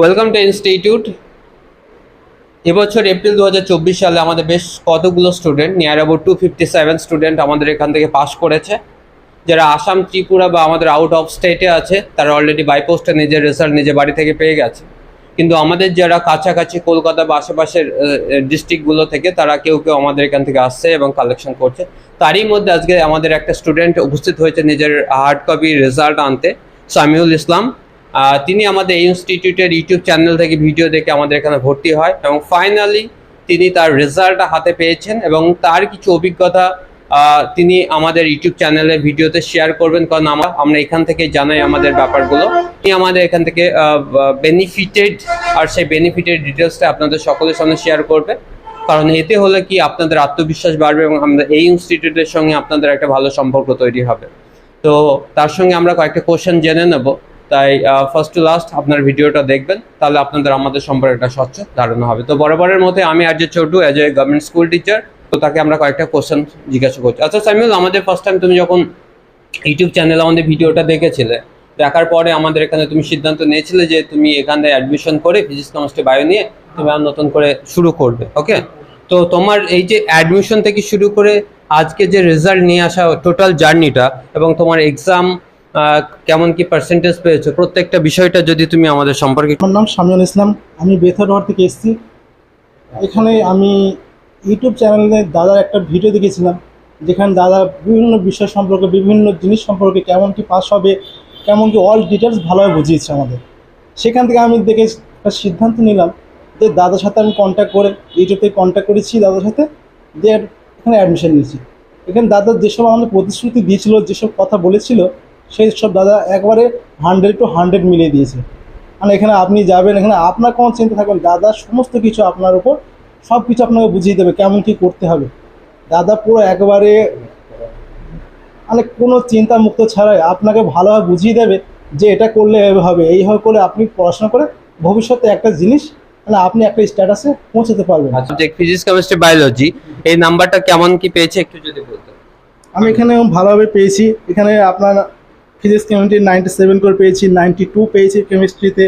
Welcome to institute এবছর April দুহাজার চব্বিশ সালে আমাদের বেশ কতগুলো student near about two fifty seven student আমাদের এখান থেকে পাস করেছে। যারা আসাম, ত্রিপুরা বা আমাদের আউট অফ স্টেটে আছে, তারা অলরেডি বাই পোস্টে নিজের রেজাল্ট নিজের বাড়ি থেকে পেয়ে গেছে। কিন্তু আমাদের যারা কাছাকাছি কলকাতা বা আশেপাশের ডিস্ট্রিক্টগুলো থেকে, তারা কেউ কেউ আমাদের এখান থেকে আসছে এবং কালেকশন করছে। তারই মধ্যে আজকে আমাদের একটা স্টুডেন্ট উপস্থিত হয়েছে নিজের হার্ড কপি রেজাল্ট আনতে, সামিউল ইসলাম। তিনি আমাদের ইনস্টিটিউটের ইউটিউব চ্যানেল থেকে ভিডিও দেখে আমাদের এখানে ভর্তি হয় এবং ফাইনালি তিনি তার রেজাল্ট হাতে পেয়েছেন এবং তার কিছু অভিজ্ঞতা তিনি আমাদের ইউটিউব চ্যানেলে ভিডিওতে শেয়ার করবেন কারণ আমরা আমরা এখান থেকে জানাই আমাদের ব্যাপারগুলো। তিনি আমাদের এখান থেকে বেনিফিটেড আর সেই বেনিফিটেড ডিটেলসটা আপনাদের সকলের সামনে শেয়ার করবে। কারণ এতে হলে কি আপনাদের আত্মবিশ্বাস বাড়বে এবং আমাদের এই ইনস্টিটিউটের সঙ্গে আপনাদের একটা ভালো সম্পর্ক তৈরি হবে। তো তার সঙ্গে আমরা কয়েকটা কোশ্চেন জেনে নেব। তাই ফার্স্ট টু লাস্ট আপনার ভিডিওটা দেখবেন, তাহলে আপনাদের আমাদের সম্পর্কে একটা স্বচ্ছ ধারণা হবে। তো বরাবরের মধ্যে আমি আর যে Chhotu as a government school teacher তো তাকে আমরা কয়েকটা কোশ্চেন জিজ্ঞাসা করছি। আচ্ছা সামিউল, আমাদের ফার্স্ট টাইম তুমি যখন ইউটিউব চ্যানেলে আমাদের ভিডিওটা দেখেছিলে দেখার পরে আমাদের এখানে তুমি সিদ্ধান্ত নিয়েছিলে যে তুমি এখানে অ্যাডমিশন করে ফিজিক্স কেমিস্ট্রি বায়ো নিয়ে তুমি আর নতুন করে শুরু করবে ওকে তো তোমার এই যে অ্যাডমিশন থেকে শুরু করে আজকে যে রেজাল্ট নিয়ে আসা টোটাল জার্নিটা এবং তোমার এক্সাম কেমন কি পার্সেন্টেজ পেয়েছ? প্রত্যেকটা বিষয়টা যদি তুমি আমাদের সম্পর্কে আমার নাম শামিউল ইসলাম। আমি বেথারোয়ার থেকে এসেছি। এখানে আমি ইউটিউব চ্যানেলে দাদার একটা ভিডিও দেখেছিলাম, যেখানে দাদা বিভিন্ন বিষয় সম্পর্কে, বিভিন্ন জিনিস সম্পর্কে কেমন কি পাস হবে, কেমন কি অল ডিটেলস ভালোভাবে বুঝিয়েছে আমাদের। সেখান থেকে আমি দেখে একটা সিদ্ধান্ত নিলাম যে দাদার সাথে আমি কন্ট্যাক্ট করে ইউটিউব কন্ট্যাক্ট করেছি দাদার সাথে দিয়ে এখানে অ্যাডমিশন নিয়েছি। এখানে দাদা যেসব আমাদের প্রতিশ্রুতি দিয়েছিল, যেসব কথা বলেছিল সেই সব দাদা একবারে হান্ড্রেড টু হান্ড্রেড মিলিয়ে দিয়েছে। মানে এখানে আপনি যাবেন এখানে আপনার কোনো চিন্তা থাকবেন দাদা সমস্ত কিছু আপনার উপর সব কিছু আপনাকে বুঝিয়ে দেবে কেমন কি করতে হবে। দাদা পুরো একবারে মানে কোনো চিন্তা মুক্ত ছাড়াই আপনাকে ভালোভাবে বুঝিয়ে দেবে যে এটা করলে হবে এইভাবে করলে আপনি পড়াশোনা করে ভবিষ্যতে একটা জিনিস মানে আপনি একটা স্ট্যাটাসে পৌঁছাতে পারবেন। আচ্ছা ফিজিক্স কেমিস্ট্রি বায়োলজি এই নাম্বারটা কেমন কি পেয়েছে একটু যদি বলতে আমি এখানে ভালোভাবে পেয়েছি। এখানে আপনার ফিজিক্স কেমিস্ট্রি নাইনটি সেভেন করে পেয়েছি নাইনটি টু পেয়েছি কেমিস্ট্রিতে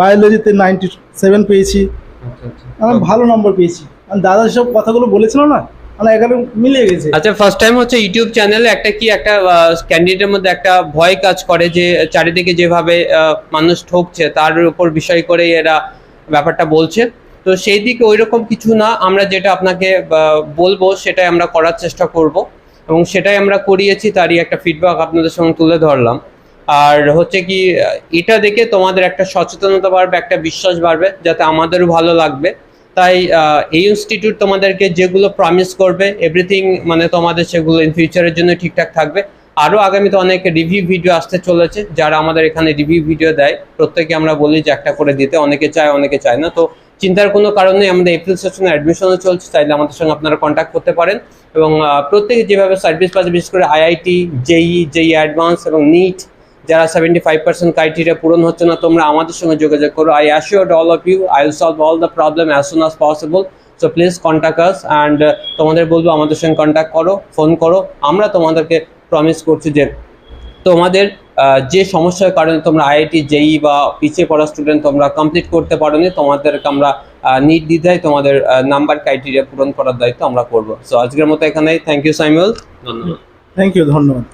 বায়োলজিতে নাইনটি সেভেন পেয়েছি। আচ্ছা আচ্ছা। আমি ভালো নম্বর পেয়েছি। আর দাদা সব কথাগুলো বলেছিল না মানে গেছে। আচ্ছা ফার্স্ট টাইম হচ্ছে ইউটিউব চ্যানেলে একটা কি একটা ক্যান্ডিডেটের মধ্যে একটা ভয় কাজ করে যে চারিদিকে যেভাবে মানুষ ঠকছে তার উপর বিষয় করে এরা ব্যাপারটা বলছে। তো সেই দিকে ওই রকম কিছু না আমরা যেটা আপনাকে বলব সেটাই আমরা করার চেষ্টা করব। এবং সেটাই আমরা করিয়েছি, তারই একটা ফিডব্যাক আপনাদের সঙ্গে তুলে ধরলাম। আর হচ্ছে কি, এটা দেখে তোমাদের একটা সচেতনতা বাড়বে, একটা বিশ্বাস বাড়বে, যাতে আমাদেরও ভালো লাগবে। তাই এই ইনস্টিটিউট তোমাদেরকে যেগুলো প্রমিস করবে এভরিথিং মানে তোমাদের সেগুলো ইন ফিউচারের জন্য ঠিকঠাক থাকবে। আরও আগামীতে অনেক রিভিউ ভিডিও আসতে চলেছে, যারা আমাদের এখানে রিভিউ ভিডিও দেয় প্রত্যেকে আমরা বলি যে একটা করে দিতে, অনেকে চায় অনেকে চায় না। তো চিন্তার কোনো কারণ নেই, আমাদের এপ্রিল সেশনে অ্যাডমিশনও চলছে, চাইলে আমাদের সঙ্গে আপনারা কন্ট্যাক্ট করতে পারেন। এবং প্রত্যেকে যেভাবে সার্ভিস পাচ্ছে, বিশেষ করে আইআইটি জেই জেই অ্যাডভান্স এবং নিট যারা সেভেন্টি ফাইভ পার্সেন্ট ক্রাইটেরিয়া পূরণ হচ্ছে না, তোমরা আমাদের সঙ্গে যোগাযোগ করো। I assure all of you I will solve all the problem as soon as possible so please contact us and তোমাদের বলব, আমাদের সঙ্গে কন্ট্যাক্ট করো ফোন করো। আমরা তোমাদেরকে প্রমিস করছি যে তোমাদের যে সমস্যার কারণে তোমরা আইআইটি জেই বা পিছিয়ে পড়া স্টুডেন্ট তোমরা কমপ্লিট করতে পারো নি তোমাদেরকে আমরা নিট দিদাই তোমাদের নাম্বার ক্রাইটেরিয়া পূরণ করার দায়িত্ব আমরা করব। সো আজকের মতো এখানে থ্যাংক ইউ সাইমুল ধন্যবাদ। থ্যাংক ইউ ধন্যবাদ।